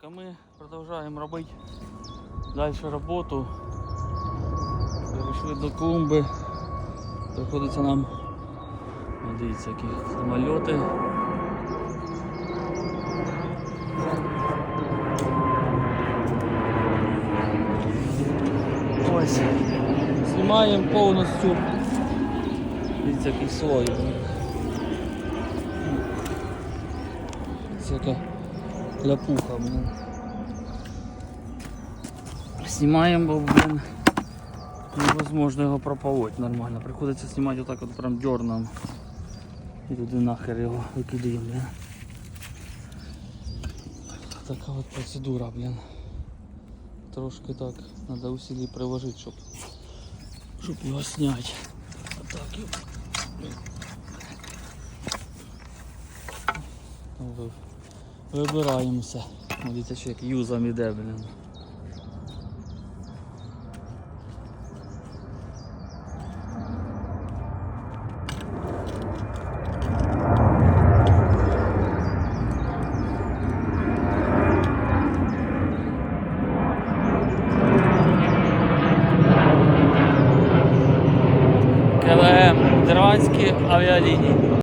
Так, а ми продовжуємо робити далі роботу. Перейшли до клумби. Приходиться нам, О, дивіться, які самольоти. Ось. Знімаємо повністю. Дивіться, який слой. Всяка ляпуха, блин. Знімаємо, бо, блин, невозможно його прополоть нормально. Приходиться знімати отак от прям дерном. І туди нахер його викидаємо, блин. Така от процедура, блин. Трошки так, треба усилий приложити, щоб, щоб його зняти. Отак його. Ви- Вибираємося. Дивіться, що як юзом іде, блин. КВМ Нідерландські авіалінії.